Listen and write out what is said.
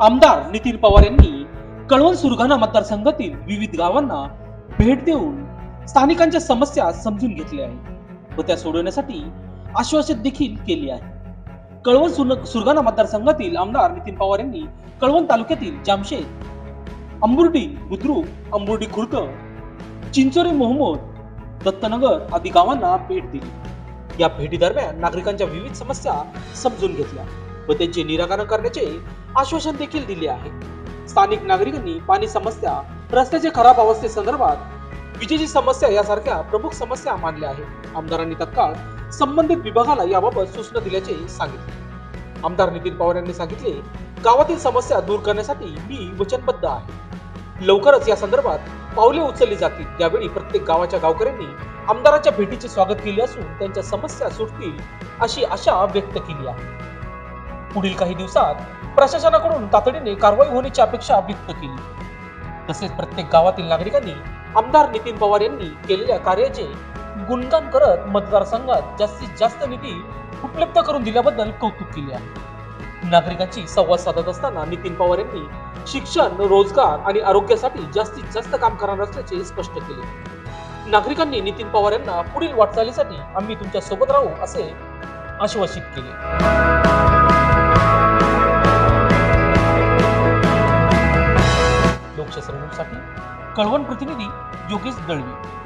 आमदार नितीन पवार यांनी कळवण सुरगाणा मतदारसंघातील विविध गावांना भेट देऊन स्थानिकांच्या समस्या समजून घेतल्या आहेत व त्या सोडवण्यासाठी आश्वासन देखील केली आहे. कळवण सुरगाणा मतदारसंघातील आमदार नितीन पवार यांनी कळवण तालुक्यातील जामशेद अंबुर्डी बुद्रुक अंबुर्डी खुर्द चिंचोरी मोहम्मद दत्तनगर आदी गावांना भेट दिली. या भेटीदरम्यान नागरिकांच्या विविध समस्या समजून घेतल्या. व त्यांचे निराकरण करण्याचे आश्वासन देखील दिले आहे. स्थानिक नागरिकांनी पाणी समस्या रस्त्याच्या खराब अवस्थेसंदर्भात विजेची समस्या यासारख्या प्रमुख समस्या मानल्या आहेत. आमदारांनी तत्काळ संबंधित विभागाला याबाबत सूचना दिल्याचे सांगितले. आमदार नितीन पवार यांनी सांगितले गावातील समस्या दूर करण्यासाठी मी वचनबद्ध आहे. लवकरच या संदर्भात पावले उचलली जातील. त्यावेळी प्रत्येक गावाच्या गावकऱ्यांनी आमदारांच्या भेटीचे स्वागत केले असून त्यांच्या समस्या सुटतील अशी आशा व्यक्त केली आहे. पुढील काही दिवसात प्रशासनाकडून तातडीने कारवाई होण्याची अपेक्षा व्यक्त केली. तसेच प्रत्येक गावातील नागरिकांनी आमदार नितीन पवार यांनी केलेल्या कार्याचे गुणगान करत मतदारसंघात जास्तीत जास्त निधी उपलब्ध करून दिल्याबद्दल कौतुक केले आहे. नागरिकांची संवाद साधत असताना नितीन पवार यांनी शिक्षण रोजगार आणि आरोग्यासाठी जास्तीत जास्त काम करणार असल्याचे स्पष्ट केले. नागरिकांनी नितीन पवार यांना पुढील वाटचालीसाठी आम्ही तुमच्यासोबत राहू असे आश्वासित केले. लोकशाही कळवण प्रतिनिधी योगेश दळवी